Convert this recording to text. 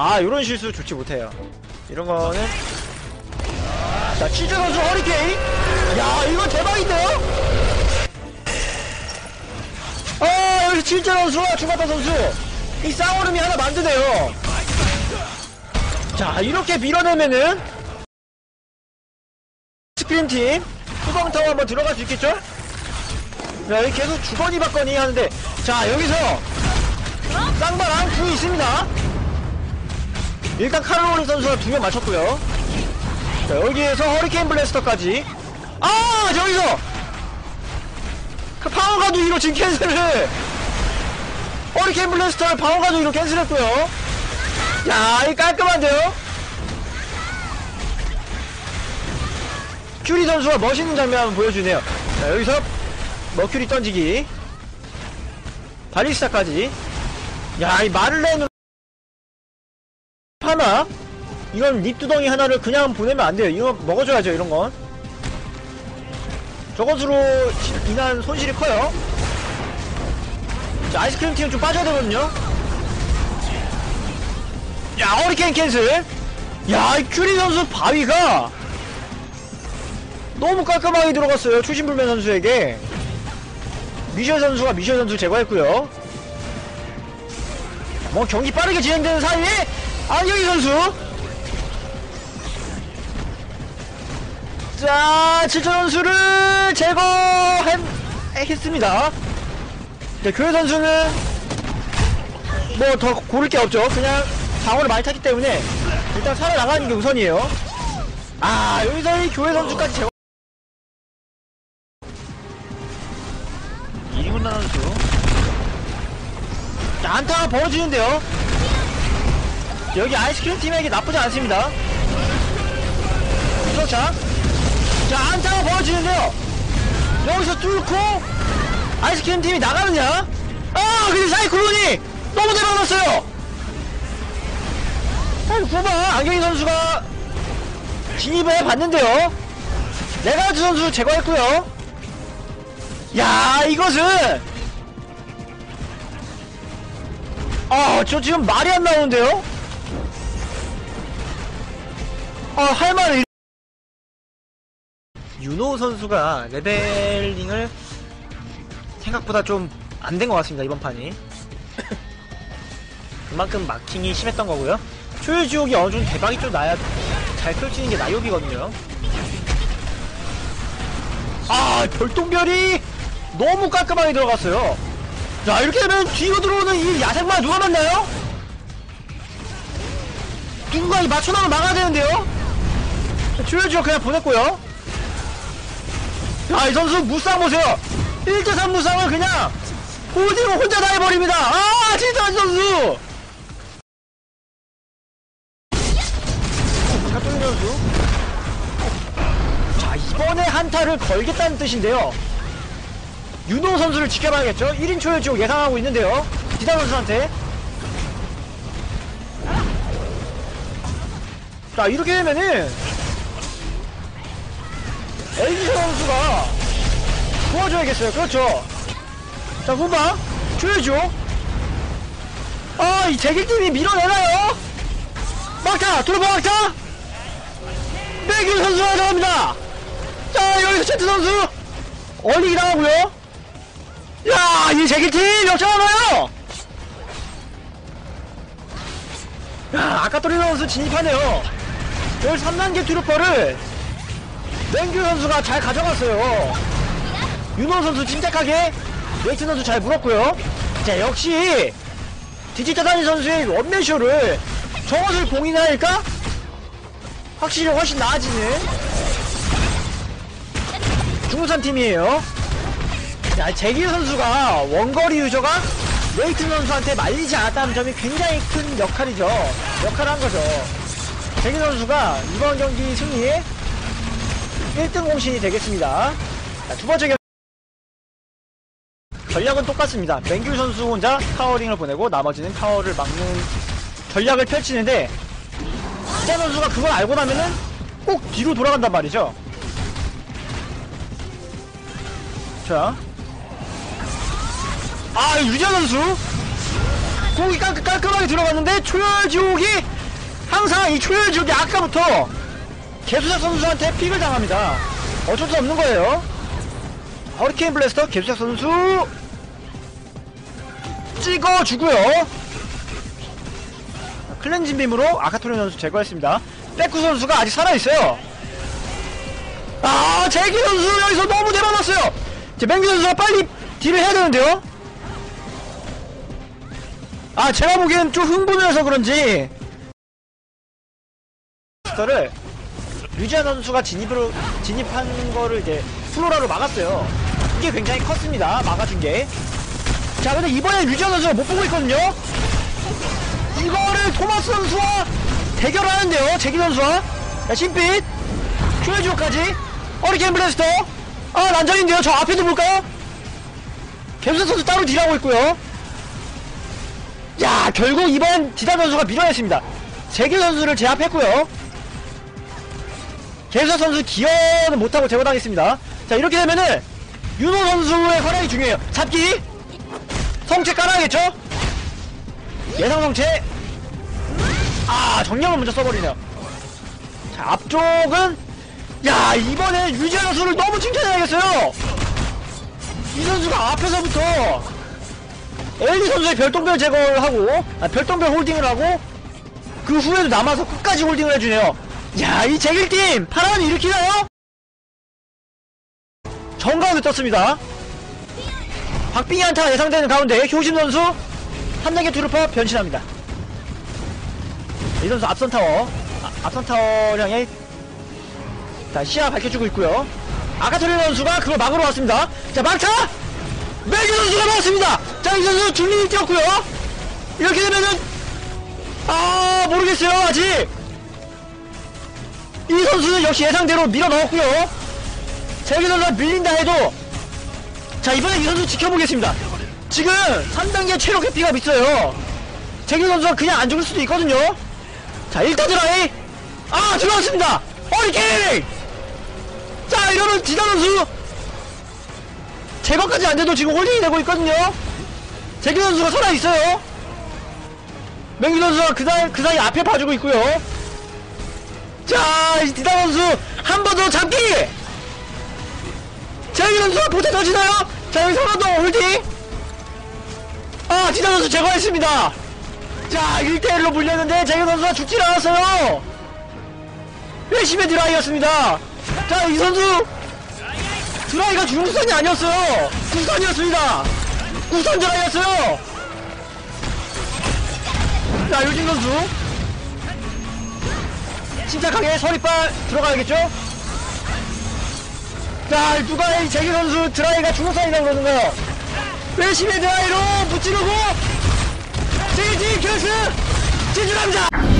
아 요런 실수 좋지 못해요. 이런 거는. 자 치즈 선수 허리케인. 야 이거 대박인데요? 어 여기서 치즈 선수와 주마타 선수. 이 쌍얼음이 하나 만드네요. 자 이렇게 밀어내면은 스크린팀 후방타워 한번 들어갈 수 있겠죠? 자 여기 계속 주거니 받거니 하는데. 자 여기서 쌍바랑 궁이 있습니다 일단 카로리 선수가 두 명 맞췄고요. 자 여기에서 허리케인 블래스터까지. 아 저기서! 그 방어가도 위로 지금 캔슬을. 허리케인 블래스터를 방어가도 위로 캔슬했고요. 야이 깔끔한데요? 큐리 선수가 멋있는 장면 한번 보여주네요. 자 여기서 머큐리 던지기. 발리스타까지. 야이 마를렌 하나? 이건 립두덩이 하나를 그냥 보내면 안 돼요. 이거 먹어줘야죠 이런 건. 저것으로 시- 인한 손실이 커요. 자 아이스크림 팀은 좀 빠져야 되거든요. 야 허리케인 캔슬. 야이 큐리 선수 바위가 너무 깔끔하게 들어갔어요 초신불면 선수에게. 미셸 선수가 미셸 선수 제거했고요. 뭐 경기 빠르게 진행되는 사이에 안경희 선수. 자 7천 선수를 제거했습니다. 네, 교회 선수는 뭐 더 고를 게 없죠. 그냥 방어를 많이 탔기 때문에 일단 살아나가는 게 우선이에요. 아 여기서 이 교회 선수까지 제거 이링훈 선수. 자, 안타가 벌어지는데요 여기 아이스크림 팀에게 나쁘지 않습니다. 그렇자. 자 안타가 벌어지는데요. 여기서 뚫고 아이스크림 팀이 나가느냐? 아 근데 사이클론이 너무 자 후반 안경희 선수가 진입을 봤는데요. 레가드 선수 제거했고요. 야 이것은 아저 지금 말이 안 나오는데요 아할 말을 윤호 선수가 레벨링을 생각보다 좀 안 된 것 같습니다 이번 판이 그만큼 마킹이 심했던 거고요 초유지옥이 어느 정도 대박이 좀 나야 잘 펼치는 게 나욕이거든요 아 별똥별이 너무 깔끔하게 들어갔어요 자 이렇게 되면 뒤로 들어오는 이 야생마 누가 만나요? 누군가 이 맞춰나면 막아야 되는데요? 조여지옥 그냥 보냈고요 야이 선수 무쌍 보세요 1대3 무쌍을 그냥 호딩을 혼자 다 해버립니다 아 진짜 이 선수 가토리 선수 자 이번에 한타를 걸겠다는 뜻인데요 윤호 선수를 지켜봐야겠죠 1인 초열지옥 예상하고 있는데요 기다 선수한테 자 이렇게 되면은 LG 선수가 도와줘야겠어요. 그렇죠? 자 후방 초열지옥 아이 제길팀이 밀어내나요? 막타! 들어봐 막타! 백일 선수가 들어갑니다. 자 여기서 채트 선수. 얼리기 당하고요. 야, 이 제기팀 역전하나요? 야, 아까 또리 선수 진입하네요. 여기 3단계 트루퍼를 맹규 선수가 잘 가져갔어요. 윤호 선수 침착하게 웨이트 선수 잘 물었고요. 자, 역시 디지타다니 선수의 원맨쇼를 저것을 공인하니까 확실히 훨씬 나아지는 중부산 팀이에요. 자, 재기 선수가 원거리 유저가 웨이튼 선수한테 말리지 않았다는 점이 굉장히 큰 역할이죠. 역할을 한 거죠. 재기 선수가 이번 경기 승리에 1등 공신이 되겠습니다. 자, 두 번째 경기. 전략은 똑같습니다. 맹규 선수 혼자 타워링을 보내고 나머지는 타워를 막는 전략을 펼치는데 세 선수가 그걸 알고 나면은 꼭 뒤로 돌아간단 말이죠. 자, 아 유지아 선수 깔, 깔끔하게 들어갔는데 초열지옥이 항상 이 초열지옥이 아까부터 개수작 선수한테 픽을 당합니다. 어쩔 수 없는 거예요. 허리케인 블래스터 개수작 선수 찍어주고요. 클렌징 빔으로 아카토리 선수 제거했습니다. 백구 선수가 아직 살아있어요. 아 제기 선수 여기서 너무 내려놨어요. 이제 맹기 선수가 빨리 딜을 해야 되는데요. 아 제가 보기엔 좀 흥분을 해서 그런지. 를 류지아 선수가 진입으로 진입한 거를 이제 플로라로 막았어요. 이게 굉장히 컸습니다 막아준 게 자 근데 이번에 류지아 선수가 못 보고 있거든요. 이거를 토마스 선수와 대결하는데요 제기 선수와. 자 신빛. 큐레지오까지. 어리겐 블래스터. 아 난장인데요. 저 앞에도 볼까요? 갬스 선수 따로 딜하고 있고요. 야 결국 이번 디다 선수가 밀어냈습니다. 제기 선수를 제압했고요 갬스 선수 기어는 못하고 제거당했습니다. 자 이렇게 되면은 윤호 선수의 활약이 중요해요. 잡기! 성체 깔아야겠죠? 예상 성체! 아 정령을 먼저 써버리네요. 자 앞쪽은 야 이번에 유지아 선수를 너무 칭찬해야겠어요! 이 선수가 앞에서부터 엘리 선수의 별똥별 제거를 하고 아, 별똥별 홀딩을 하고 그 후에도 남아서 끝까지 홀딩을 해주네요 야 이 제길팀! 파란이 일으키나요? 정가운데 떴습니다. 박빙이 한타가 예상되는 가운데 효심 선수 한 단계 투르파 변신합니다. 이 선수 앞선 타워 아, 앞선 향해 자 시야 밝혀주고 있고요. 아카토리 선수가 그걸 막으러 왔습니다. 자 막타 메기 선수가 막았습니다. 자 이 선수 줄리를 뛰었고요. 이렇게 되면은 아 모르겠어요 아직 이 선수는 역시 예상대로 밀어 넣었고요. 선수가 밀린다 해도 자 이번에 이 선수 지켜보겠습니다. 지금 3단계 체력 회피가 있어요. 제기 선수가 그냥 안 죽을 수도 있거든요. 자 일단 드라이. 아 들어왔습니다. 어리케인! 자 이러면 디다 선수 제거까지 안돼도 지금 홀딩이 되고 있거든요. 제기 선수가 살아있어요. 맹기 선수가 그 사이, 그 사이 앞에 봐주고 있고요 자이 디다 선수 한 번 더 잡기! 제기 선수가 보태 터지나요? 자 여기서 하나 더 홀딩. 아 디다 선수 제거했습니다. 자 1대1로 물렸는데 제기 선수가 죽질 않았어요. 회심의 드라이였습니다. 자 이 선수 드라이가 중국산이 아니었어요. 국산이었습니다. 국산 드라이였어요. 자 요진 선수 침착하게 서리빨 들어가야겠죠? 자 누가 이 제기 선수 드라이가 중국산이라고 그러는가요. 회심의 드라이로 제기 팀 결승 진출합니다